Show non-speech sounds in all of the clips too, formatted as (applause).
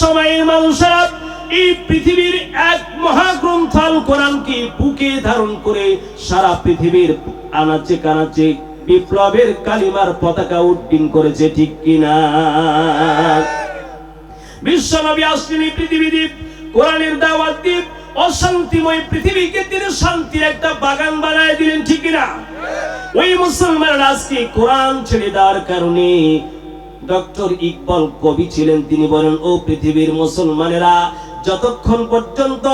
সময়ের মানুষেরা এই পৃথিবীর এক মহাগ্রন্থ আল কোরআনকে বুকে ধারণ করে সারা পৃথিবীর আনাচে কানাচে বিপ্লবের কালিমার পতাকা উড্ডীন করেছে, ঠিক কিনা? বিশ্বনবী আসলেন এই পৃথিবীতে কোরআনের দাওয়াত দিয়ে অশান্তিময় পৃথিবীকে তিনি শান্তির একটা বাগান বানায় দিলেন, ঠিক কিনা? ওই মুসলমানরা আজকে কোরআন ছেড়ে দেওয়ার কারণে ডক্টর ইকবাল কবি ছিলেন তিনি বলেন, ও পৃথিবীর মুসলমানেরা, যতক্ষণ পর্যন্ত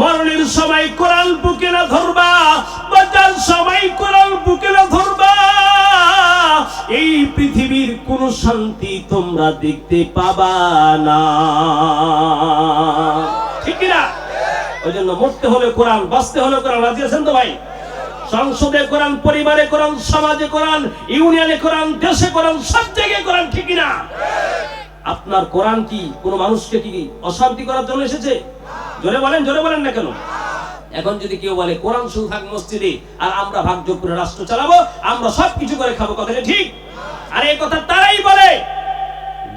মরণের সময় কোরআন বুকে না ধরবা বাজার সময় কোরআন বুকে না ধরবা, এই পৃথিবীর কোন শান্তি তোমরা দেখতে পাবা না। ঠিক না ওই জন্য মরতে হলে কোরআন, বাঁচতে হলে কোরআন, রাজি আছেন তো ভাই? সংসদে কোরআন, পরিবারে কোরআন, সমাজে কোরআন, ইউনিয়নে কোরআন, দেশে কোরআন, সব জায়গায় কোরআন, ঠিক না আপনার কোরআন কি কোনো মানুষকে কি অশান্তি করার জন্য এসেছে? জোরে বলেন জোরে বলেন না কেন? এখন যদি কেউ বলে, কোরআন শুধু থাক মসজিদে, আর আমরা ভাগযোগ করে রাষ্ট্র চালাবো, আমরা সব কিছু করে খাব, কথাটা ঠিক? আর এই কথা তারাই বলে।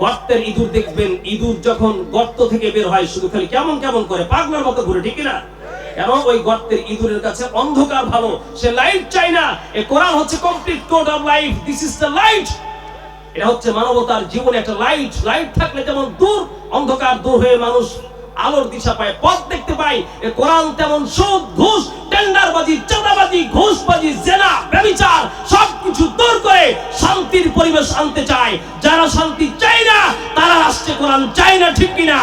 গর্তের ইঁদুর দেখবেন, ইঁদুর যখন গর্ত থেকে বের হয়, শুধু খালি কেমন কেমন করে, পাগলার মতো ঘুরে, ঠিক না কেন ওই গর্তের ইঁদুরের কাছে অন্ধকার ভালো। সে লাইট চায় না। এ কোরআন হচ্ছে complete code of life this is the light এটা হচ্ছে মানবতার জীবনে একটা লাইট লাইট থাকলে যেমন দূর, অন্ধকার দূর হয়ে মানুষ আলোর দিশা পায়, পথ দেখতে পায়। এ কোরআন তেমন সুদ ঘুষ, টেন্ডারবাজি, চাঁদাবাজি, ঘুষবাজি, জেনা ব্যভিচার সবকিছু দূর করে শান্তির পরিবেশ আনতে চায়। যারা শান্তি চায় না, তারা রাষ্ট্রে কোরআন চায় না, ঠিক কিনা?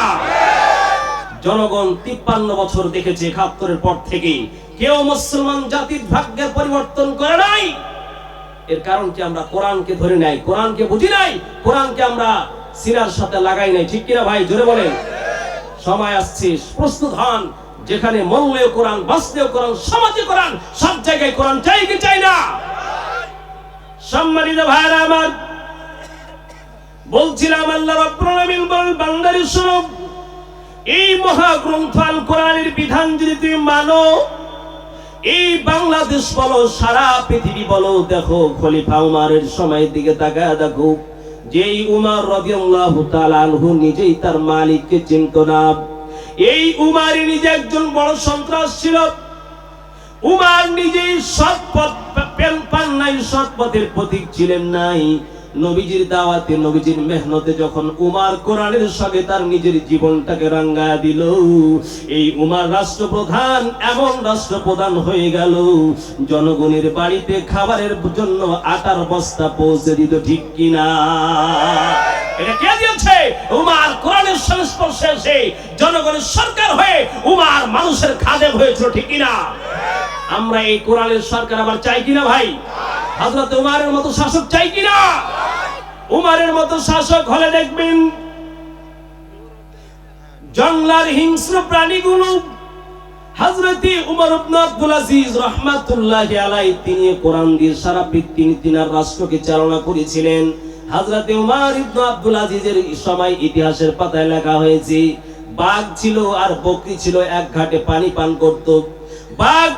জনগণ তিপ্পান্ন বছর দেখেছে একাত্তরের পর থেকে কেউ মুসলমান জাতির ভাগ্যের পরিবর্তন করে নাই। এর কারণ কি আমরা কোরআনকে ধরে নাই, কোরআনকে বুঝি নাই, কোরআনকে আমরা সিনার সাথে লাগাই নাই, ঠিক কিনা ভাই? জোরে বলেন। সময় আসছে প্রস্তুত হন যেখানে মরলেও কোরআন বাঁচলেও কোরআন, সমাজে কোরআন, সব জায়গায় কোরআন চাই কি চাই না? সম্মানিত ভাইরা আমার, বলছিলাম আল্লাহ রাব্বুল আলামিন বল এই মহাগ্রন্থ আল কোরআনের বিধান যদি তুমি মানো, এই বাংলাদেশ বলো, সারা পৃথিবী বলো, দেখো খলিফা উমারের সময়ের দিকে তাকায় দেখো, যেই উমার রাদিয়াল্লাহু তাআলা আনহু নিজেই তার মালিককে চিনত না। এই উমারই নিজে একজন বড় সন্ত্রাস ছিল। উমার নিজেই সৎ পথ পেন পান নাই, সৎ পথের প্রতীক ছিলেন নাই। নবীজির দাওয়াতে, নবীজির মেহনতে যখন উমার কোরআনের সঙ্গে তার নিজের জীবনটাকে রাঙ্গায় দিল, এই উমার রাষ্ট্রপ্রধান এমন রাষ্ট্রপ্রধান হয়ে গেল, জনগণের বাড়িতে খাবারের জন্য আটার বস্তা পৌঁছে দিত হয়ে ঠিক কিনা? আমরা এই কোরআনের সরকার আবার চাই কিনা ভাই? হযরত উমারের মতো শাসক চাই কিনা? উমারের মতো শাসক হলে দেখবেন জঙ্গলার হিংস্র প্রাণীগুলো হযরতে উমর আব্দুল আজিজ আলাইহি তিনি কোরআন দিয়ে সারা তিনার রাষ্ট্রকে চালনা করেছিলেন। হযরতে উমর আব্দুল আজিজের সময় ইতিহাসের পাতায় লেখা হয়েছে, বাঘ ছিল আর বকরি ছিল, এক ঘাটে পানি পান করত। বাঘ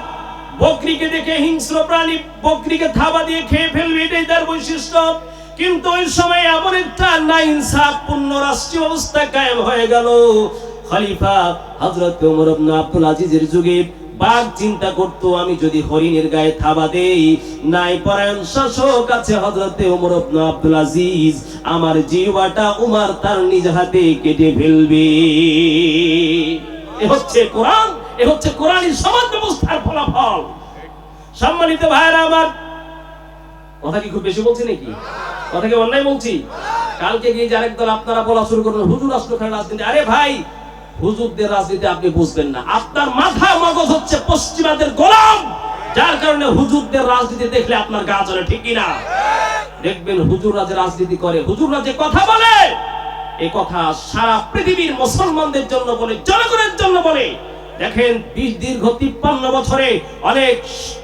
বকরিকে দেখে হিংস্র প্রাণী, বকরিকে থাবা দিয়ে খেয়ে ফেলবে, এটাই তার বৈশিষ্ট্য। কিন্তু ওই সময় এমন একটা না ইনসাফপূর্ণ রাষ্ট্রীয় অবস্থা কায়েম হয়ে গেল। খলিফা হযরত ওমর আব্দুল আজিজের যুগে বাঘ চিন্তা করত, আমি যদি হরিণের গায়ে থাবা দেই, নাই পরায়ণ শাসক আছে হজরতে ওমর ইবনে আব্দুল আজিজ, আমার জিহ্বাটা উমার তার নিজ হাতে কেটে ফেলবে। এ হচ্ছে কোরআন। এ হচ্ছে কোরআনী সমাজ ব্যবস্থার ফলাফল। সম্মানিত ভাইরা আমার, কথা কি খুব বেশি বলছি নাকি? কথা কি অন্যায় বলছি? কালকে গিয়ে দল আপনারা বলা শুরু করবেন হুজুর রাষ্ট্রখানে রাজনীতি। আরে ভাই, হুজুরদের রাজনীতি আপনি বুঝবেন না। আপনার মাথা মগজ হচ্ছে পশ্চিমাদের গোলাম। যার কারণে হুজুরদের রাজনীতি দেখলে আপনার গা চলে ঠিক কিনা? দেখবেন হুজুররা যে রাজনীতি করে, হুজুররা যে কথা বলে, এ কথা সারা পৃথিবীর মুসলমানদের জন্য বলে, জনগণের জন্য বলে। দেখেন দীর্ঘ তিপ্পান্ন বছরে অনেক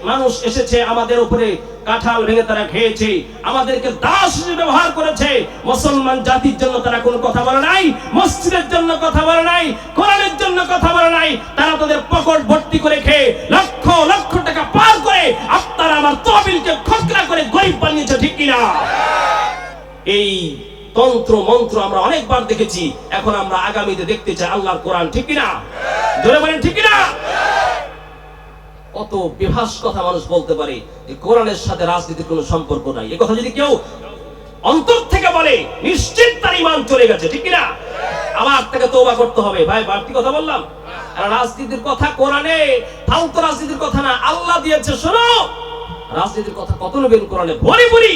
মানুষ এসেছে আমাদের উপরে, কাঁঠাল ভেঙে তারা খেয়েছে। আমাদেরকে দাস ব্যবহার করেছে। মুসলমান জাতির জন্য তারা কোনো কথা বলে নাই, মসজিদের জন্য কথা বলে নাই, কোরআনের জন্য কথা বলে নাই। তারা তাদের পকেট ভর্তি করে খেয়ে লক্ষ লক্ষ টাকা পার করে আপনারা আমার তহবিলকে খোকরা করে গরিব বানিয়েছে, ঠিক কিনা? এই তন্ত্র, মন্ত্র আমরা অনেকবার দেখেছি। এখন আমরা আগামীতে দেখতে চাই আল্লাহর কোরআন, ঠিক কিনা? জোরে বলেন, ঠিক কিনা? কত বিভাস কথা মানুষ বলতে পারে যে কোরআনের সাথে রাজনীতির কোনো সম্পর্ক নাই। এ কথা যদি কেউ অন্তর থেকে বলে, নিশ্চিত তার ইমান চলে গেছে, ঠিক কিনা? আবার তাকে তৌবা করতে হবে। ভাই, বাড়তি কথা বললাম? রাজনীতির কথা কোরআনে, ফালতু রাজনীতির কথা না, আল্লাহ দিয়েছে, শোনো! রাজনীতির কথা কত নেবেন কোরআনে ভরি ভরি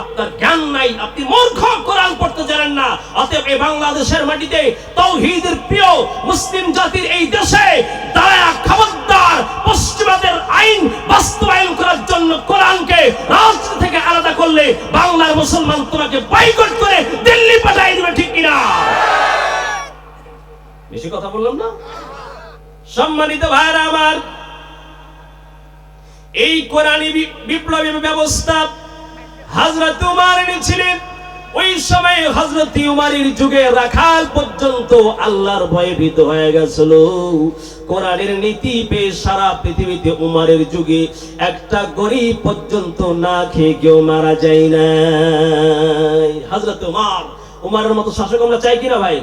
আপনার জ্ঞান নাই, আপনি মূর্খ, কোরআন পড়তে জানেন না। অতএব এই বাংলাদেশের মাটিতে তৌহিদের প্রিয় মুসলিম জাতির এই দেশে দাঁড়া খবরদার, পশ্চিমাদের আইন বাস্তবায়ন করার জন্য কোরআনকে রাজনীতি থেকে আলাদা করলে বাংলার মুসলমান তোমাকে বয়কট করে দিল্লি পাঠাই দিবে, ঠিক কিনা? বেশি কথা বললাম না? সম্মানিত ভাইরা কোরআনী বিপ্লবী ব্যবস্থা হযরত উমার এনেছিলেন ওই সময় হযরত উমারের যুগে রাখাল পর্যন্ত আল্লাহর ভয়ে ভীত হয়ে গেছিল। কোরআনের নীতি পেয়ে সারা পৃথিবীতে উমারের যুগে একটা গরিব পর্যন্ত না খেয়ে কেউ মারা যায় না হযরত উমার, উমারের মতো শাসক আমরা চাই কিনা ভাই?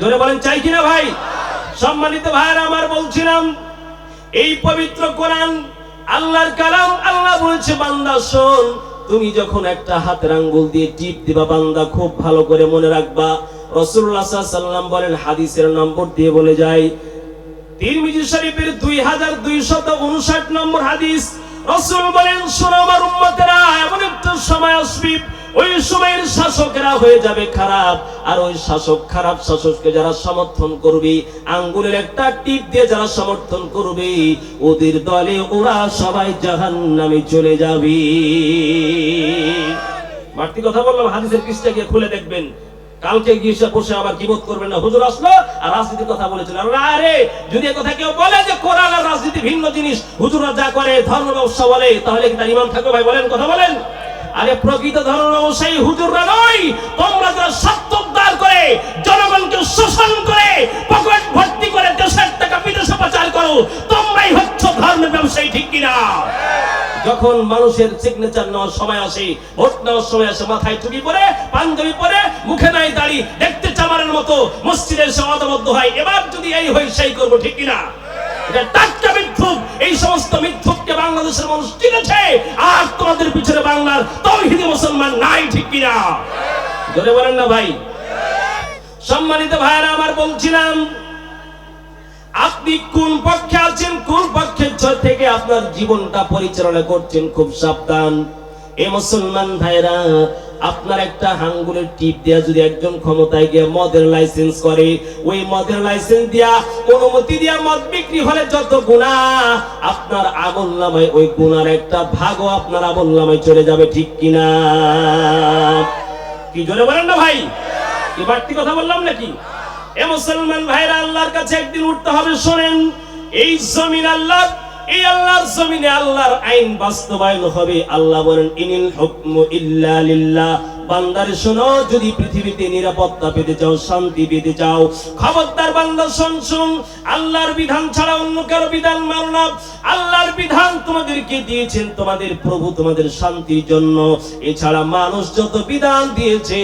জোরে বলেন, চাই কিনা ভাই? সম্মানিত ভাইরা আমার বলছিলাম, এই পবিত্র কোরআন আল্লাহর কালাম, আল্লাহ বলছে, বান্দা, শোন, তুমি যখন একটা হাতের আঙ্গুল দিয়ে টিপ দিবা, বান্দা, খুব ভালো করে মনে রাখবা। আলাইহি সাল্লাম বলেন, হাদিসের নম্বর দিয়ে বলে যায়, তিরমিজি শরীফের দুই হাজার দুইশত উনষাট নম্বর হাদিস। রসুল বলেন, শোনো আমার উম্মতেরা, এমন একটা সময় আসবে ওই সময়ের শাসকেরা হয়ে যাবে খারাপ। আর ওই শাসক খারাপ শাসককে যারা সমর্থন করবে, আঙ্গুলের একটা টিপ দিয়ে যারা সমর্থন করবে, ওদের দলে ওরা সবাই জাহান নামে চলে যাবে। বাড়তি কথা বললাম, হাদিসের পৃষ্ঠা গিয়ে খুলে দেখবেন। কালকে গিয়ে বসে আবার কিবোধ করবেন না। হুজুর আসলো আর রাজনীতির কথা বলেছিল। আরে যদি কথা কেউ বলে যে কোরআন আর রাজনীতি ভিন্ন জিনিস হুজুরা যা করে, ধর্ম ব্যবসা বলে, তাহলে কি তার ইমান থাকবে ভাই? বলেন, কথা বলেন। আরে প্রকৃত ধর্ম ব্যবসায়ী হুজুররা নয় তোমরা যারা সত্যদার করে, জনগণকে শোষণ করে, পকেট ভর্তি করে দেশের টাকা বিদেশে পাচার করো। তোমরাই হচ্ছ ধর্মের ব্যবসায়ী, ঠিক কিনা? যখন মানুষের সিগনেচার নেওয়ার সময় আসে, ভোট নেওয়ার সময় আসে, মাথায় টুপি পরে, পাঞ্জাবি পরে, মুখে নাই দাড়ি, দেখতে চামারের মতো, মসজিদের সমাদবদ্ধ হয়। এবার যদি এই হই, সেই করব, ঠিক কিনা? এটা টাটকা মিথ্যুক এই সমস্ত মিথ্যুককে বাংলাদেশের মানুষ চিনেছে আর তোমাদের পিছনে বাংলার তৌহিদি মুসলমান নাই, ঠিক কিনা? জোরে বলেন না ভাই। সম্মানিত ভাইরা আমার বলছিলাম, আপনি কোন পক্ষে আছেন, কোন পক্ষের থেকে আপনার জীবনটা পরিচালনা করছেন খুব সাবধান। এ মুসলমান ভাইরা আপনার একটা হাঙ্গুলের টিপ দেয়া যদি একজন ক্ষমতায় গিয়ে মদের লাইসেন্স করে, ওই মদের লাইসেন্স দিয়া অনুমতি দিয়া মদ বিক্রি হলে যত গুণা। আপনার আমল নামায় ওই গুণার একটা ভাগও আপনার আমল নামায় চলে যাবে, ঠিক কিনা? কি জোরে বলেন না ভাই? কি বাড়তি কথা বললাম নাকি? এ মুসলমান ভাইরা, আল্লাহর কাছে একদিন উঠতে হবে, শোনেন, এই জমিন আল্লাহ এই আল্লাহর জমিনে আল্লাহর আইন বাস্তবায়ন হবে। আল্লাহ বলেন, ইনিল হুকমু ইল্লা লিল্লাহ। শোনো, যদি পৃথিবীতে নিরাপত্তা পেতে চাও, শান্তি পেতে চাও, খবরদার বান্দা শোন, আল্লাহর বিধান ছাড়া অন্য কারও বিধান মানো না। আল্লাহর বিধান তোমাদেরকে দিয়েছেন, তোমাদের প্রভু তোমাদের শান্তির জন্য। এছাড়া মানুষ যত বিধান দিয়েছে,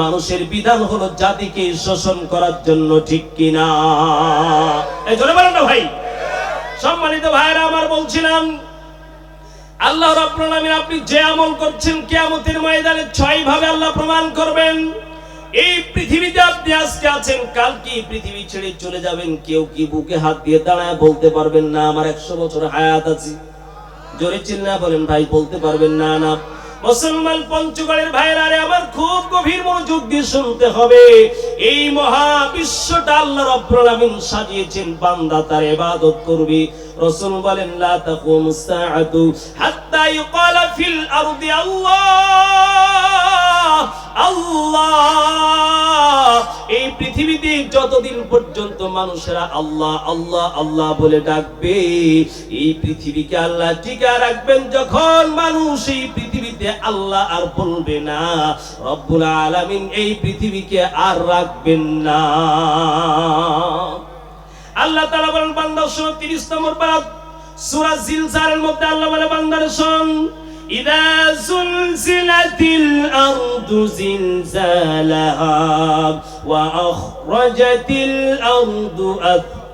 মানুষের বিধান হলো জাতিকে শোষণ করার জন্য, ঠিক কিনা? এই জোরে বলেন না ভাই। সম্মানিত ভাইরা আমার বলছিলাম, আল্লাহ রাব্বুল আপনি যে আমল করছেন কিয়ামতের ময়দানে ছয় ভাবে আল্লাহ প্রমাণ করবেন। এই পৃথিবীতে আপনি আজকে আছেন, কাল কি পৃথিবী ছেড়ে চলে যাবেন? কেউ কি বুকে হাত দিয়ে দাঁড়ায় বলতে পারবেন না? আমার একশো বছর হায়াত আছে। জোরে চিল্লা বলেন, ভাই, বলতে পারবেন না না। মুসলমান পঞ্চগড়ের ভাইরা রে আমার খুব গভীর মনোযোগ দিয়ে শুনতে হবে। এই মহা বিশ্বটা আল্লাহ রাব্বুল আলামিন সাজিয়েছেন, বান্দা তার ইবাদত করবে। রাসূল বলেন, লা তাকুমুস সাআতু হাত্তা ইউকালা ফিল আরদি আল্লাহ আল্লাহ। এই পৃথিবীতে যতদিন পর্যন্ত মানুষেরা আল্লাহ আল্লাহ আল্লাহ বলে ডাকবে, এই পৃথিবীকে আল্লাহ টিকা রাখবেন যখন মানুষ এই পৃথিবীতে আল্লাহ আর বলবে না। রব্বুল আলামিন এই পৃথিবীকে আর রাখবেন না। আল্লাহ তাআলা বলেন, বান্দা 30 নম্বর পারা সূরা জিলজালের মধ্যে আল্লাহ বলে, বান্দার শোন, ইদা জুলজিলাতিল আরদু জিলজালাহা ওয়া আখরাজাতিল আরদু আথকালাহা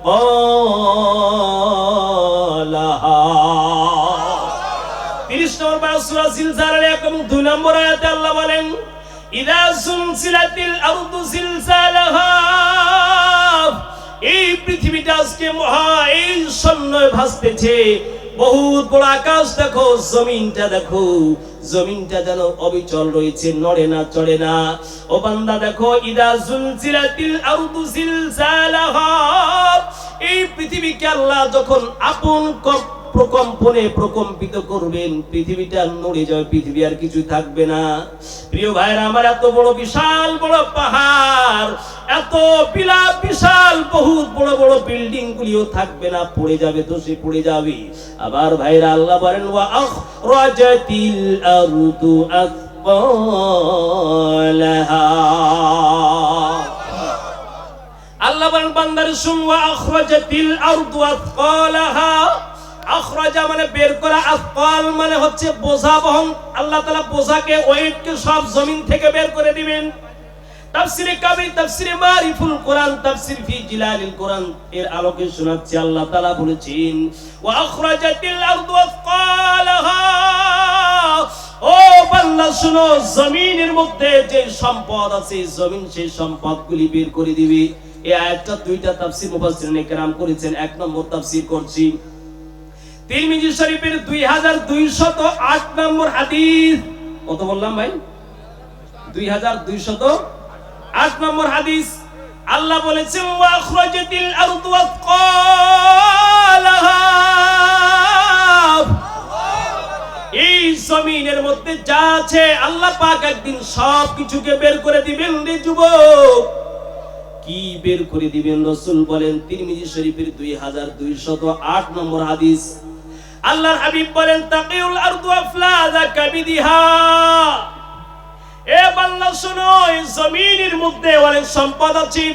30 নম্বর পারা সূরা জিলজালের আল্লাহ বলেন এই পৃথিবীটা আজকে মহা এই সন্ন্যয় ভাসতেছে। বহুত বড় আকাশ দেখো, জমিনটা দেখো। জমিনটা যেন অবিচল রয়েছে, নড়ে না, চড়ে না। ও বান্দা দেখো, ইদা জুলজিলাতিল আরদু জিলজালাহা। এই পৃথিবীকে আল্লাহ যখন আপন ক- প্রকম্পনে প্রকম্পিত করবেন। পৃথিবীটা নড়ে যাবে, পৃথিবী আর কিছু থাকবে না। প্রিয় ভাইরা আমার এত বড় বিশাল বড় পাহাড়, এত বিলা বিশাল, বহুত বড় বড় বিল্ডিং গুলিও থাকবে না, পড়ে যাবে তো সে পড়ে যাবে। আবার ভাইরা আল্লাহ বলেন, ওয়া আখরাজাতিল আরদু আথকালাহা আল্লাহ বলেন, বান্দার, শুন, ওয়া আখরাজাতিল আরদু আথকালাহা আখরাজা মানে বের করা আথকাল মানে হচ্ছে বোঝা বহন। আল্লাহ তাআলা বোঝাকে ওয়েটকে সব জমিন থেকে বের করে দিবেন। তাফসিরে কাবির, তাফসিরে মারিফুল তাফসির ফি জিলালিল এর আলোকে শোনাচ্ছি, আল্লাহ তাআলা বলেছেন, ওয়া আখরাজাতিল ও বান্দা, শুনো, জমিনের মধ্যে যে সম্পদ আছে, জমিন সেই সম্পদগুলি বের করে দিবে। এই আয়াতটা দুইটা তাফসীর মুফাসসিরিন করেছেন, এক নম্বর তাফসীর করছি তিরমিজি শরীফের 2208 নম্বর হাদিস। কত বললাম ভাই? 2208 নম্বর হাদিস। আল্লাহ বলেছেন ওয়া আরদু আথকালাহা এই জমিনের মধ্যে যা আছে, আল্লাহ পাক একদিন সব কিছুকে বের করে দিবেন রে যুবক। কি বের করে দিবেন? রসুল বলেন তিরমিজি শরীফের দুই হাজার দুইশত আট নম্বর হাদিস। আল্লাহর হাবিব বলেন, তাকিউল আরদু আফলাদা কাবিদিহা এ বান্দা, শোনো, এই জমিনের মধ্যে অনেক সম্পদ আছে।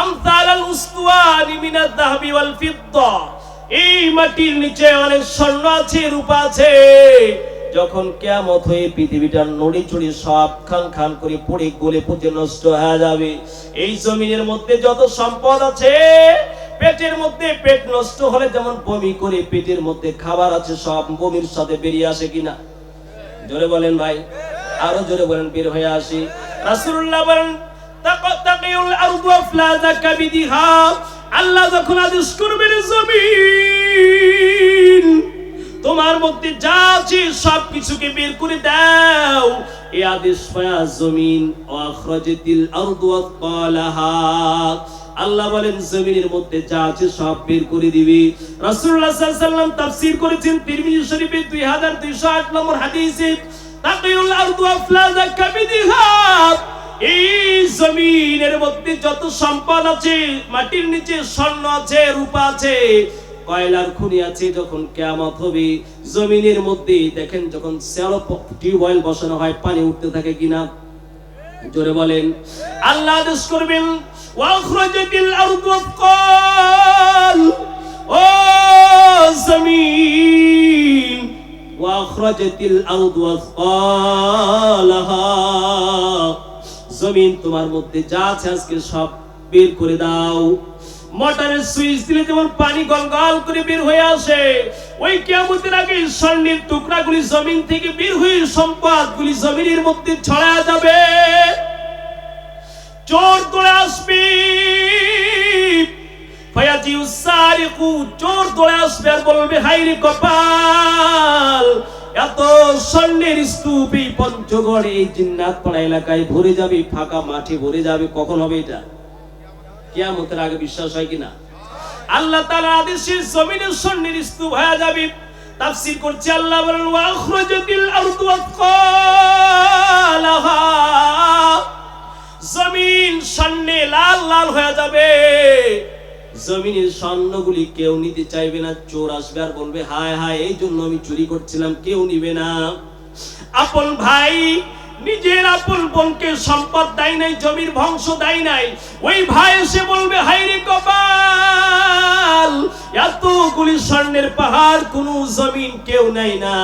আমসাল আল উস্তুয়ানি মিনাদ যাহাবি ওয়াল ফিদ্দা। এই মাটির নিচে অনেক স্বর্ণ আছে, রূপা আছে। যখন কেয়ামত হয়ে পৃথিবীটা নড়ে চড়ে সব খান খান করে পড়ে গলে পচে নষ্ট হয়ে যাবে। এই জমিনের মধ্যে যত সম্পদ আছে পেটের মধ্যে পেট নষ্ট হলে যেমন বমি করে পেটের মধ্যে খাবার আছে, সব বমির সাথে বেরিয়ে আসে কিনা? জোরে বলেন ভাই, আরও জোরে বলেন বের হয়ে আসি। রাসূলুল্লাহ বলেন আল্লাহ যখন আদেশ করবেন, জমিন তোমার মধ্যে যা আছে সব কিছুকে বের করে দাও। এই আদেশ পায়া জমিন আখরাজাতিল আরদু আথকালাহা আল্লাহ বলেন, জমিনের মধ্যে যা আছে সব বের করে দিবে। রাসূলুল্লাহ সাল্লাল্লাহু আলাইহি ওয়াসাল্লাম তাফসীর করেছেন তিরমিজি শরীফে 2208 নম্বর হাদিসে, তাকিউল আরদু আফলাজা কাবিদিহা। এই জমিনের মধ্যে যত সম্পদ আছে, মাটির নিচে স্বর্ণ আছে, রূপা আছে কয়লার খুনি আছে যখন কেয়ামত হবে, জমিনের মধ্যে দেখেন যখন টিউবওয়েল বসানো হয়, পানি উঠতে থাকে কিনা? জোরে বলেন, আল্লাহ আদেশ করবেন, ওয়াখরাজাতিল আরদু আথকাল ও জমিন, ওয়াখরাজাতিল আরদু আথকালাহা জমিন তোমার মধ্যে যা আছে আজকে সব বের করে দাও। মোটরের সুইচ দিলে যেমন পানি গলগল করে বের হয়ে আসে, ওই কিয়ামতের আগে স্বর্ণের টুকরাগুলি জমিন থেকে বের হয়ে সম্পদগুলি জমিনের মধ্যে ছড়া যাবে। চোর দৌড়ে আসবে। চোর আসবে আর বলবে হাইরে কপাল, এত স্বর্ণের স্তূপ পঞ্চগড় জিন্নাত পাড়া এলাকায় ভরে যাবে, ফাঁকা মাঠে ভরে যাবে, কখন হবে এটা? কিয়ামতের আগে বিশ্বাস হয় কিনা? আল্লাহ তাআলা আদেশে জমিনের স্বর্ণের স্তূপ হয়ে যাবে। তাফসীর করছে আল্লাহ বলেন, ওয়া আখরাজাতিল আরদু আথকালাহা। জমিন স্বর্ণে লাল লাল হয়ে যাবে। জমিনের স্বর্ণগুলি কেউ নিতে চাইবে না, চোর আসবে আর বলবে, হায় হায় এই জন্য আমি চুরি করছিলাম, কেউ নিবে না। আপন ভাই নিজের আপন বোনকে সম্পদ দেয় নাই, জমির বংশ দেয় নাই। ওই ভাই এসে বলবে হাই রে কপাল, এতগুলি স্বর্ণের পাহাড়, কোনো জমিন কেউ নেয় না।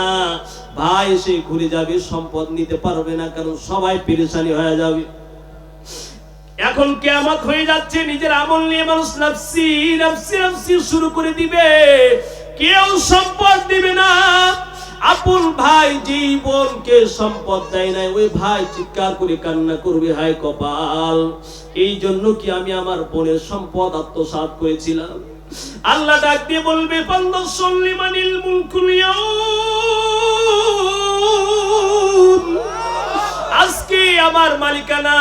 ভাই এসে ঘুরে যাবে, সম্পদ নিতে পারবে না, কারণ সবাই পেরেশানি হয়ে যাবে। এখন কেয়ামত হয়ে যাচ্ছে, নিজের আমল নিয়ে মানুষ নাফসি নাফসি নাফসি শুরু করে দিবে। কেউ সম্পদ দিবে না। আপন ভাই জীবনকে সম্পদ দেয় নাই, ওই ভাই চিৎকার করে কান্না করবে, হায় কপাল এই জন্য কি আমি আমার বোনের সম্পদ আত্মসাৎ করেছিলাম আল্লাহ ডাক দিয়ে বলবে পান্দ। আজকে আমার মালিকানা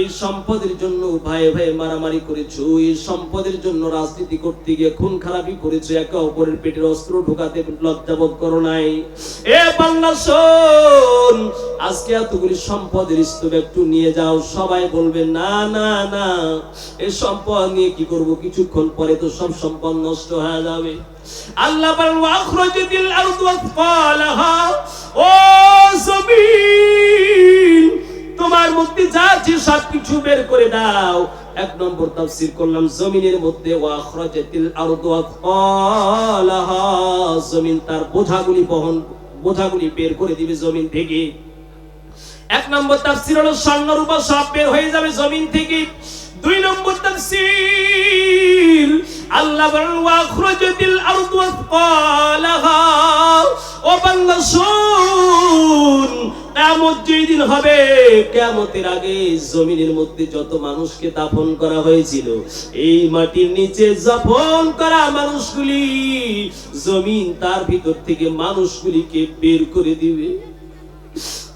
এই সম্পদের জন্য ভাই ভাই মারামারি করেছ, এই সম্পদের জন্য রাজনীতি করতে গিয়ে খুন খারাপি করেছ, একে অপরের পেটের অস্ত্র ঢোকাতে লজ্জাবোধ করো নাই। এ বাংলা আজকে এতগুলি সম্পদের স্তূপ একটু নিয়ে যাও, সবাই বলবে, না না না এই সম্পদ নিয়ে কি করব? কিছুক্ষণ পরে তো সব সম্পদ নষ্ট হয়ে যাবে। আল্লাহ বলেন আথফালাহা ও জমিন তোমার মধ্যে যা আছে সব কিছু বের করে দাও। এক নম্বর তাফসীর করলাম, জমিনের মধ্যে ওয়াখরাজাতিল আরদু আথফালাহা জমিন তার বোঝাগুলি বহন, বোঝাগুলি বের করে দিবে জমিন থেকে। এক নম্বর তাফসীর হলো স্বর্ণ রূপা সব বের হয়ে যাবে জমিন থেকে। দুই নম্বর তাফসীর আল্লাহ বলেন ওয়াখরাজাতিল আরদু আথকালাহা ও বান্দা শুন কিয়ামত যেই দিন হবে কিয়ামতের আগে জমিনের মধ্যে যত মানুষকে দাফন করা হয়েছিল এই মাটির নিচে দাফন করা মানুষগুলি জমিন তার ভিতর থেকে মানুষগুলিকে বের করে দিবে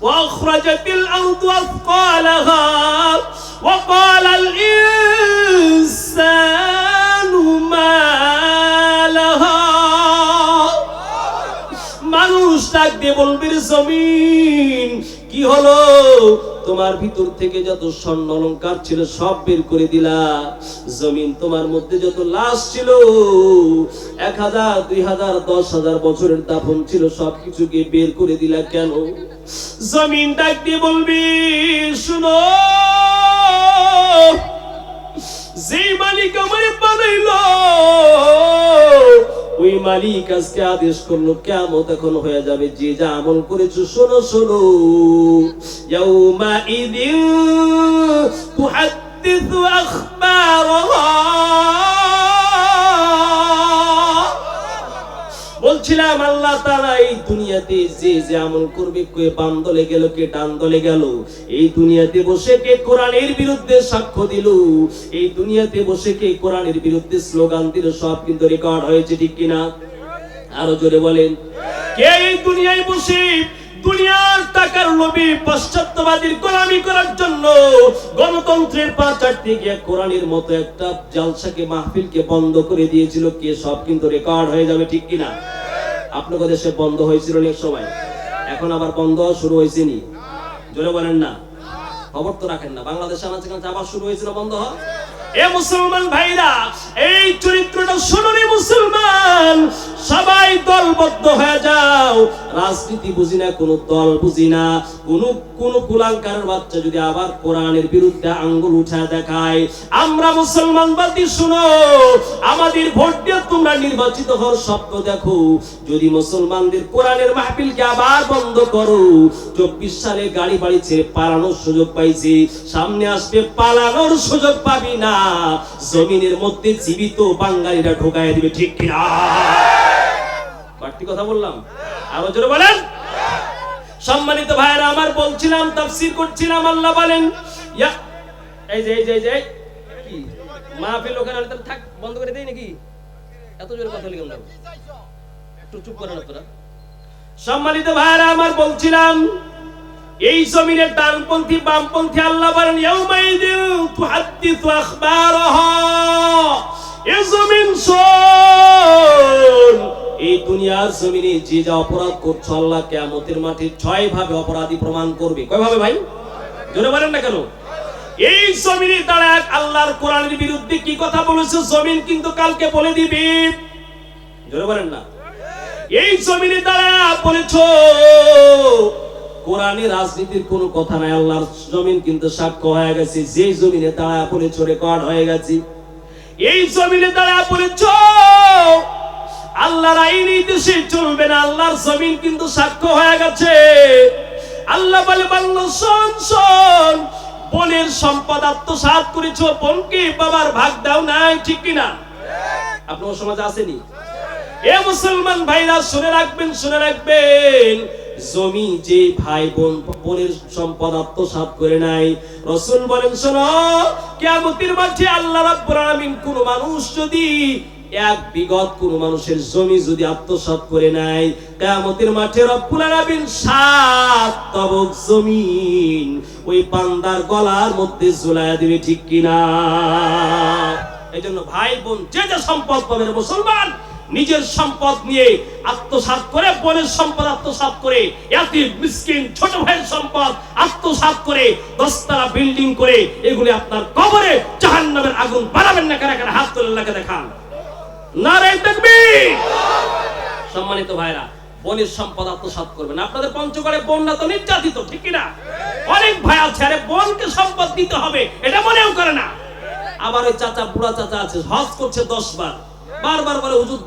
وأخرجت الأرض أثقالها وقال الإنسان ডাক বলবে জমিন? কি হলো? তোমার ভিতর থেকে যত স্বর্ণ অলংকার ছিল সব বের করে দিলা। জমিন তোমার মধ্যে যত লাশ ছিল, এক হাজার, দুই হাজার, দশ হাজার বছরের দাফন ছিল সব কিছুকে বের করে দিলা কেন? জমিন ডাক দিয়ে বলবি, শুনো যে মালিক আমারে বানাইল, ওই মালিক আজকে আদেশ করল কেমন এখন হয়ে যাবে, যে যা আমল করেছ, শোনো শোনো। ইয়াউমা ইদিন তুহাদ্দিসু আখবারাহা। বলছিলাম, আল্লাহ তাআলা এই দুনিয়াতে যে যে আমল করবে, কে বাম দলে গেল, কে ডান দলে গেল, এই দুনিয়াতে বসে কে কোরআনের বিরুদ্ধে সাক্ষ্য দিল, এই দুনিয়াতে বসে কে কোরআনের বিরুদ্ধে স্লোগান দিল, সব কিন্তু রেকর্ড হয়েছে ঠিক কিনা? আরও জোরে বলেন, কে এই দুনিয়ায় বসে দুনিয়ার টাকার লোভে পাশ্চাত্যবাদীর গোলামি করার জন্য গণতন্ত্রের পা চাটতে গিয়ে কোরআনের মতো একটা জালসাকে মাহফিলকে বন্ধ করে দিয়েছিল। কে সব কিন্তু রেকর্ড হয়ে যাবে ঠিক কিনা? আপনাদের দেশে বন্ধ হয়েছিল অনেক সময়। এখন আবার বন্ধ শুরু হয়েছে নি। জোরে বলেন না। খবর তো রাখেন না। বাংলাদেশে আনাচে আবার শুরু হয়েছিল বন্ধ? হওয়া এ মুসলমান ভাইরা, এই চরিত্রটা শুনুনি মুসলমান। সবাই দলবদ্ধ হয়ে যাও। রাজনীতি বুঝি না, কোন দল বুঝি না। কোন কোন কুলাঙ্কারের বাচ্চা যদি আবার কোরআনের বিরুদ্ধে আঙ্গুল উঠা দেখায়, আমরা মুসলমান বাদী, শুনো। আমাদের ভোট দিয়ে তোমরা নির্বাচিত হওয়ার স্বপ্ন দেখো। যদি মুসলমানদের কোরআনের মাহফিলকে আবার বন্ধ করো, চব্বিশ সালে গাড়ি বাড়ি ছেড়ে পালানোর সুযোগ পাইছি। সামনে আসবে পালানোর সুযোগ পাবি না। জমিনের মধ্যে জীবিত বাঙালিরা ঢোকায় দিবে, ঠিক কিনা? বাড়তি কথা বললাম? আরও জোরে বলেন। সম্মানিত ভাইরা আমার বলছিলাম, তাফসীর করছিলাম, আল্লাহ বলেন এই যে এই যে এই যে কি? মাহফিল ওখানে থাক, বন্ধ করে দেই নাকি? এত জোরে কথা লিখলাম না একটু চুপ করেন আপনারা। সম্মানিত ভাইরা আমার বলছিলাম এই জমিনের ডানপন্থী, বামপন্থী আল্লাহ বলেন এ এই দুনিয়ার জমিনে যে যা অপরাধ করছ আল্লাহ কিয়ামতের মাঠে ছয় ভাবে অপরাধী প্রমাণ করবে। কয় ভাবে ভাই? জোরে বলেন না কেন? এই জমিনে তারা আল্লাহর কোরআনের বিরুদ্ধে কি কথা বলেছে? জমিন কিন্তু কালকে বলে দিবে। জোরে বলেন না। এই জমিনে তারা বলেছ কোরআনে রাজনীতির কোনো কথা নাই, আল্লাহর জমিন কিন্তু সাক্ষ্য হয়ে গেছে যে জমিনে তারা বলেছ রেকর্ড হয়ে গেছে। এই জমিনে তারা বলেছ আল্লাহর আইন এই দেশে চলবে না, আল্লাহর জমিন কিন্তু সাক্ষ্য হয়ে গেছে। আল্লাহ বলে বাংলা শোন শোন, বনের সম্পদ আত্মসাৎ করেছ, বোনকে বাবার ভাগ দাও, নাই, ঠিক কিনা? আপনার সমাজে আসেনি এ মুসলমান ভাইরা, শুনে রাখবেন শুনে রাখবেন জমি যে ভাই বোন, বোনের সম্পদ আত্মসাৎ করে নাই। রসুল বলেন, শোনো, কিয়ামতের মাঠে আল্লাহ রাব্বুল কোন মানুষ যদি এক বিগত কোন মানুষের জমি যদি আত্মসাৎ করে নাই, কিয়ামতের মাঠে জমিন ওই বান্দার গলার মধ্যে ঝুলায়া দিবে, ঠিক কিনা? এই জন্য ভাই বোন, যে যে সম্পদ পাবেন মুসলমান নিজের সম্পদ নিয়ে আত্মসাৎ করে, বোনের সম্পদ আত্মসাৎ করে মিসকিন, ছোট ভাইয়ের সম্পদ আত্মসাৎ করে, দশতলা বিল্ডিং করে এগুলি আপনার কবরে জাহান্নামের আগুন বাড়াবেন না কারা কারা হাত তুলে লাগে দেখান। নারে তাকবীর। সম্মানিত ভাইরা, বনের সম্পদ আত্মসাৎ করবেন। আপনাদের পঞ্চগড়ে বন্যা তো নির্যাতিত, ঠিক কিনা? অনেক ভাই আছে, আরে বনকে সম্পদ দিতে হবে, এটা মনেও করে না। আবার ওই চাচা, বুড়া চাচা আছে, হজ করছে দশ বার। বারবার বলে, হুজুর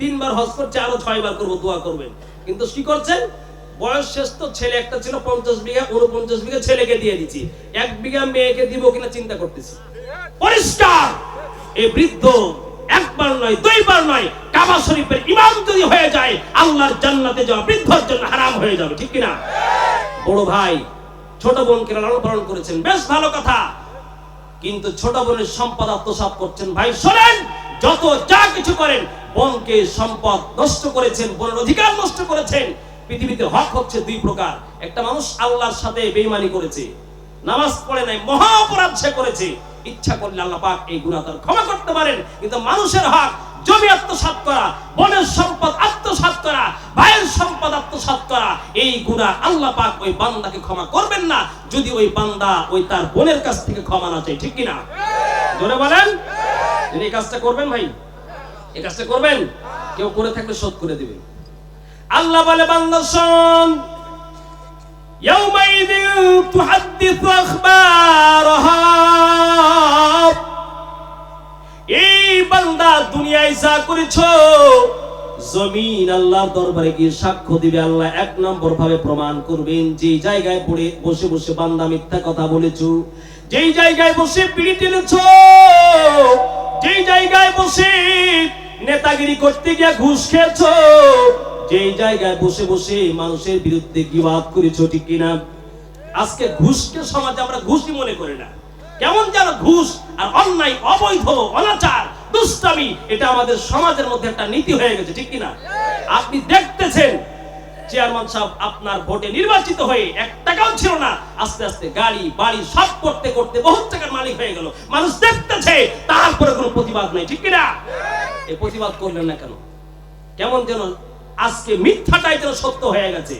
তিনবার হজ করছে, আরও ছয় বার করব, দোয়া করবেন। কিন্তু কি করছেন? বয়স শেষ তো, ছেলে একটা ছিল, পঞ্চাশ বিঘা উনপঞ্চাশ বিঘা ছেলেকে দিয়ে দিচ্ছি এক বিঘা মেয়েকে দিব কিনা চিন্তা করতেছি। পরিষ্কার! এই বৃদ্ধ একবার নয়, দুইবার নয়, কাবা শরীফের ইমাম যদি হয়ে যায়, আল্লাহর জান্নাতে যাওয়া বৃদ্ধর জন্য হারাম হয়ে যাবে, ঠিক কিনা? বড় ভাই, ছোট বোনকে লালন পালন করেছেন, বেশ ভালো কথা। কিন্তু ছোট বোনের সম্পদ আত্মসাৎ করছেন। ভাই, শোনেন! যত যা কিছু করেন, বনকে সম্পদ নষ্ট করেছেন, বনের অধিকার নষ্ট করেছেন, পৃথিবীতে হক হচ্ছে দুই প্রকার। একটা মানুষ আল্লাহর সাথে বেইমানি করেছে, নামাজ পড়ে নাই, মহা অপরাধ সে করেছে। ইচ্ছা করলে আল্লাহ পাক এই গুণা তার ক্ষমা করতে পারেন, কিন্তু মানুষের হক জমি আত্মসাৎ করা বনের সম্পদ আত্মসাৎ করা ভাইয়ের সম্পদ আত্মসাৎ করা এই গুনাহ আল্লাহ পাক ওই বান্দাকে ক্ষমা করবেন না যদি ওই বান্দা ওই তার বোনের কাছ থেকে ক্ষমা না চাই ঠিক কিনা জোরে বলেন এই কাজটা করবেন ভাই এই কাজটা করবেন কেউ করে থাকলে শোধ করে দিবেন আল্লাহ বলে বান্দা শোন يومئذ تحدث أخبارها এই বান্দা দুনিয়ায় যা করেছ, জমিন আল্লাহর দরবারে গিয়ে সাক্ষ্য দিবে। আল্লাহ এক নম্বর ভাবে প্রমাণ করবেন, যে জায়গায় পড়ে বসে বসে বান্দা মিথ্যা কথা বলেছ, যেই জায়গায় বসে পিড়ি টেনেছ, যেই জায়গায় বসে নেতাগিরি করতে গিয়ে ঘুষ খেয়েছো, যেই জায়গায় বসে বসে মানুষের বিরুদ্ধে গিবাদ করেছ, ঠিক কিনা? আজকে ঘুষকে সমাজে আমরা ঘুষই মনে করি না। কেমন যেন ঘুষ আর অন্যায়, অবৈধ, অনাচার দুষ্টামি, এটা আমাদের সমাজের মধ্যে একটা নীতি হয়ে গেছে, ঠিক কিনা? আপনি দেখতেছেন, চেয়ারম্যান সাহেব আপনার ভোটে নির্বাচিত হয়ে এক টাকাও ছিল না, আস্তে আস্তে গাড়ি, বাড়ি সব করতে করতে বহুত টাকার মালিক হয়ে গেল। মানুষ দেখতেছে, তারপরে কোনো প্রতিবাদ নেই, ঠিক কিনা? এই প্রতিবাদ করলেন না কেন? কেমন যেন আজকে মিথ্যাটাই যেন সত্য হয়ে গেছে।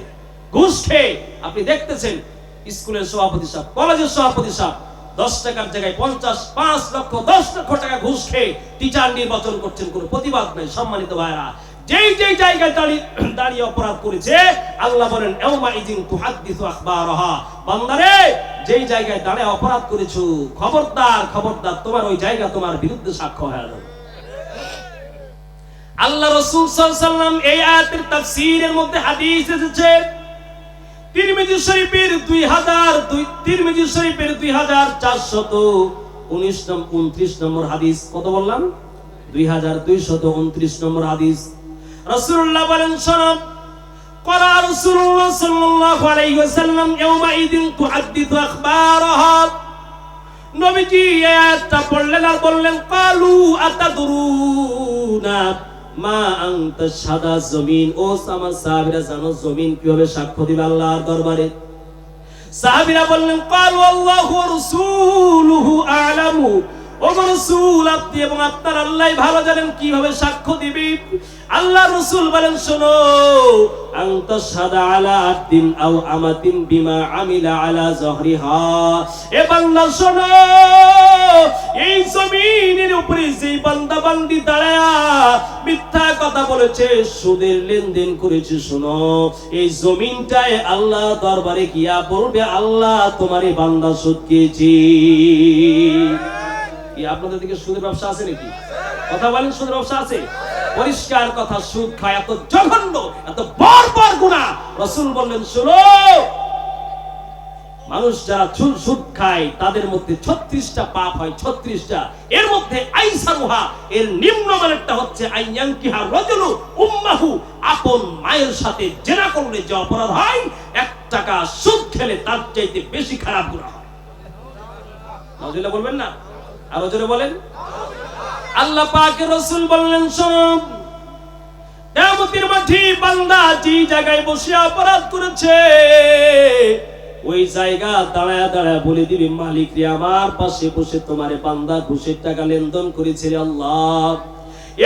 ঘুষ খেয়ে, আপনি দেখতেছেন, স্কুলের সভাপতি সাহেব, কলেজের সভাপতি সাহেব দশ টাকার জায়গায় পঞ্চাশ, পাঁচ লক্ষ, দশ লক্ষ টাকা ঘুষ খেয়ে টিচার নির্বাচন করছেন, কোনো প্রতিবাদ নাই, সম্মানিত ভাইরা যেই যেই জায়গায় দাঁড়িয়ে (clears throat) দাঁড়িয়ে অপরাধ করেছে, আল্লাহ বলেন এওমা ইজিন তুহাদ্দিসু বান্দারে, যেই জায়গায় দাঁড়িয়ে অপরাধ করেছ, খবরদার খবরদার, তোমার ওই জায়গা তোমার বিরুদ্ধে সাক্ষ্য হয়ে যাবে। আল্লাহ রসুল সাল্লাম এই আয়াতের তাফসীরের মধ্যে হাদিস এসেছে তিরমিজি শরীফের দুই হাজার দুই, তিরমিজি শরীফের দুই হাজার চারশত উনিশ নম্বর উনত্রিশ নম্বর হাদিস। কত বললাম? দুই হাজার দুইশত উনত্রিশ নম্বর হাদিস। রসুল্লাহ বলেন সনব করা রসুল্লাহ সাল্লাল্লাহু আলাইহি ওয়াসাল্লাম ইয়াউমা ইদিন তুহাদ্দিসু আখবারাহা। নবীজি আয়াতটা পড়লেন আর বললেন, কালু আতাদুরুনা। মা আন্ত সাদা জমিন। ও আমার সাহাবীরা, জানো জমিন কীভাবে সাক্ষ্য দিবে আল্লাহর দরবারে? সাহাবীরা বললেন, কালু আল্লাহু রাসূলুহু আ'লামু। ও রাসূল, আপনি এবং আপনার আল্লাহ ভালো জানেন কীভাবে সাক্ষ্য দিবি? আল্লাহ রাসূল বলেন, শোনো, আনতা সাদা আলা আদিন আও আমাতিন বিমা আমিলা আলা জহরিহা। এ বান্দা, শোনো, এই জমিনের উপরে যে বান্দা বান্দি দাঁড়ায়া মিথ্যা কথা বলেছে, সুদের লেনদেন করেছে, শোনো, এই জমিনটায় আল্লাহ দরবারে গিয়া বলবে, আল্লাহ তোমার বান্দা সুদ খেয়েছি কি আপনাদের দিকে সুদের ব্যবসা আছে নাকি? কথা বলেন, সুদের ব্যবসা আছে? পরিষ্কার কথা, সুদ খায় এত জঘন্য, এত গুণা রসুল বললেন, শুনো, মানুষ যারা চুল সুদ খায়, তাদের মধ্যে ছত্রিশটা পাপ হয়, ছত্রিশটা। এর মধ্যে আইসারুহা এর নিম্ন মানেরটা হচ্ছে আইয়াঙ্কিহা রজলু উম্মাহু, আপন মায়ের সাথে জেনা করলে যে অপরাধ হয়, এক টাকা সুদ খেলে তার চাইতে বেশি খারাপ গুণা হয়। বলবেন না? আরও জোরে বলেন। আল্লাহ পাকের রসুল বললেন, শোনো, কেয়ামতের মাঠে বান্দা যে জায়গায় বসে অপরাধ করেছে, ওই জায়গা দাঁড়ায় দাঁড়ায় বলে দিবি, মালিক রে, আমার পাশে বসে তোমারে বান্দা ঘুষের টাকা লেনদেন করেছে আল্লাহ।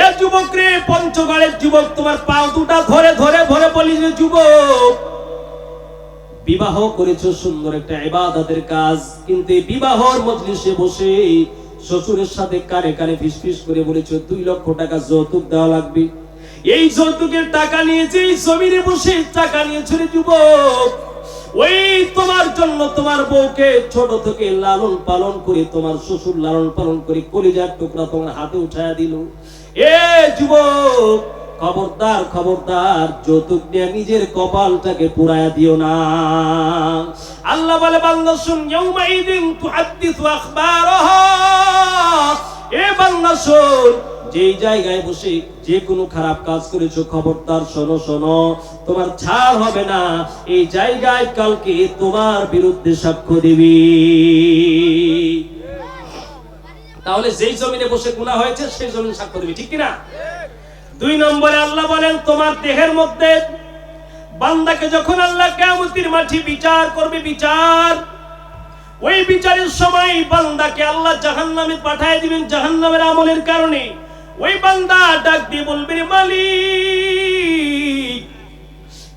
এ যুবক রে, পঞ্চগড়ের যুবক, তোমার পাও দুটা ধরে ধরে ধরে বলি যে, যুবক, বিবাহ করেছ সুন্দর একটা ইবাদতের কাজ, কিন্তু বিবাহর মজলিসে বসে শ্বশুরের সাথে কানে কানে ফিসফিস করে বলেছ, দুই লক্ষ টাকা যৌতুক দেওয়া লাগবে। এই যৌতুকের টাকা নিয়েছে এই জমিনে বসে টাকা নিয়েছে রে যুবক, ওই তোমার জন্য তোমার বউকে ছোট থেকে লালন পালন করে, তোমার শ্বশুর লালন পালন করে কলিজার টুকরা তোমার হাতে উঠায়া দিল। এ যুবক, খবরদার খবরদার, যৌতুক নিয়ে নিজের কপালটাকে পুরায়া দিও না। আল্লাহ বলে, বান্দা, শুন, ইয়াউমাইদিন তুহাদ্দিসু আখবারাহা। এ বান্দা, শুন, যেই জায়গায় বসে যে কোনো খারাপ কাজ করেছ, খবরদার, শোনো শোনো, তোমার ছাড় হবে না। এই জায়গায় কালকে তোমার বিরুদ্ধে সাক্ষ্য দিবি। তাহলে যেই জমিনে বসে গুনাহ হয়েছে, সেই জমিন সাক্ষ্য দিবি, ঠিক কিনা? দুই নম্বরে আল্লাহ বলেন, তোমার দেহের মধ্যে বান্দাকে যখন আল্লাহ কেমতির মাঠে বিচার করবে, বিচার, ওই বিচারের সময় বান্দাকে আল্লাহ জাহান্নামে পাঠায় দিবেন, জাহান্নামের আমলের কারণে। ওই বান্দা ডাক দিয়ে বলবে, "রে মালিক,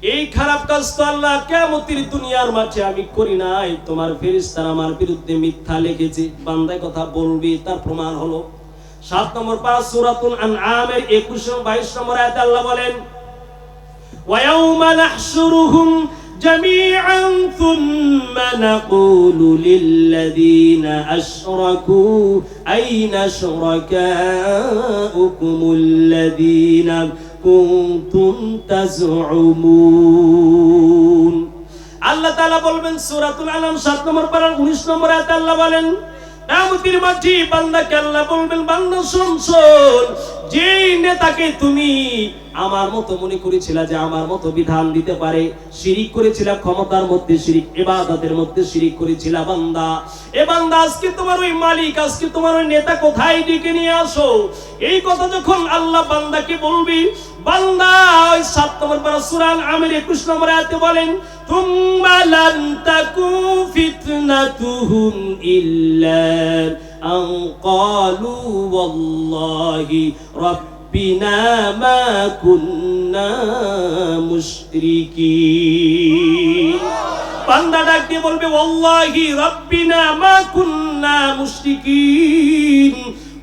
এই খারাপ কাজ তো আল্লাহ কেমতির দুনিয়ার মাঝে আমি করি নাই। তোমার ফেরিস্তার আমার বিরুদ্ধে মিথ্যা লিখেছে। বান্দায় কথা বলবি, তার প্রমাণ হলো। সাত নম্বর পাঁচ, সুরাতুল আনআমের একুশ বাইশ নম্বর আয়াতে আল্লাহ বলেন ويوم نحشرهم جميعا ثم نقول للذين أشركوا أين شركاؤكم الذين كنتم تزعمون আল্লাহ তাআলা বলবেন সূরাতুল আনাম 7 নম্বর পারার 19 নম্বর আয়াতে আল্লাহ বলেন কিয়ামতের মাঠে বান্দাকে আল্লাহ বলবেন বান্দা শোন শোন যেই নেতাকে তুমি আমার মতো মনে করেছিলা যে আমার মতো বিধান দিতে পারে, শিরিক করেছিলা, ক্ষমতার মধ্যে শিরিক, ইবাদতের মধ্যে শিরিক করেছিলা বান্দা। এ বান্দা, আজকে তোমার ওই মালিক, আজকে তোমার ওই নেতা কোথায় ডেকে নিয়ে আসো? এই কথা যখন আল্লাহ বান্দাকে বলবি, বান্দা, ওই সাত নম্বর পারা সুরান আমির একুশ নম্বর বলেন, তুম্মা লান তাকু ফিতনাতুহুম ইল্লা আন ক্বালু ওয়াল্লাহি রাব্বিনা মা কুন্না মুশরিকিন বান্দা ডাক দিয়ে বলবে, ওয়াল্লাহি রাব্বিনা মা কুন্না মুশরিকিন।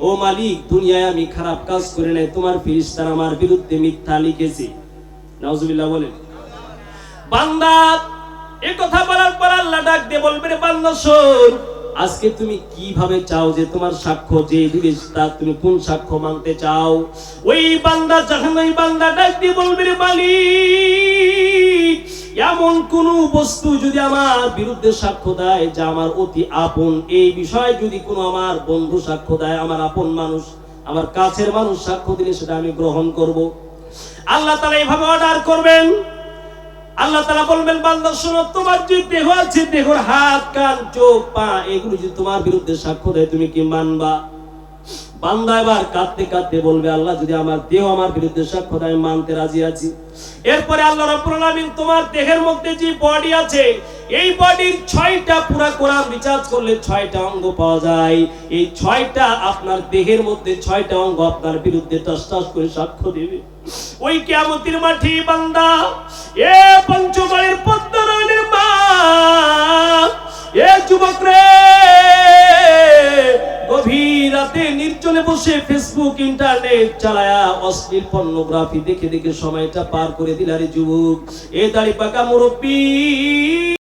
ও মালিক, দুনিয়ায় আমি খারাপ কাজ করে নাই, তোমার ফিরিস্তার আমার বিরুদ্ধে মিথ্যা লিখেছে। নাউজুবিল্লাহ বলেন। বান্দা, এ কথা বলার পর আল্লাহ ডাক দিয়ে রে বান্দা, শোন আজকে তুমি কীভাবে চাও যে তোমার সাক্ষ্য যে দিবে তা তুমি কোন সাক্ষ্য মানতে চাও? ওই বান্দা জাহান্নামী বান্দা ডাক দিয়ে বলবে রে মালিক, এমন কোন বস্তু যদি আমার বিরুদ্ধে সাক্ষ্য দেয় যা আমার অতি আপন? এই বিষয়ে যদি কোনো আমার বন্ধু সাক্ষ্য দেয়, আমার আপন মানুষ, আমার কাছের মানুষ সাক্ষ্য দিলে সেটা আমি গ্রহণ করব। আল্লাহ তালা এইভাবে অর্ডার করবেন। আল্লাহ তালা বলবেন, বান্দা, শোনো, তোমার যে দেহ আছে, দেহর হাত, কান, চোখ, পা, এগুলো যদি তোমার বিরুদ্ধে সাক্ষ্য দেয়, তুমি কি মানবা? বান্দা এবার কাঁদতে কাঁদতে বলবে, আল্লাহ যদি আমার দেহ আমার বিরুদ্ধে সাক্ষ্য আমি মানতে রাজি আছি। এরপরে আল্লাহ রাব্বুল তোমার দেহের মধ্যে যে বডি আছে, এই বডির ছয়টা পুরা কোরআন রিচার্জ করলে ছয়টা অঙ্গ পাওয়া যায়। এই ছয়টা আপনার দেহের মধ্যে ছয়টা অঙ্গ আপনার বিরুদ্ধে টাস টাস করে সাক্ষ্য দেবে। ওই কিয়ামতের মাঠে বান্দা, এ পঞ্চগড়ের পদ্মরানের মা এ যুবক রে গভীর রাতে নির্জনে বসে ফেসবুক ইন্টারনেট চালায়া অশ্লীল পর্নোগ্রাফি দেখে দেখে সময়টা পার করে দিলারে যুবক, এ দাড়ি পাকা মুরব্বী।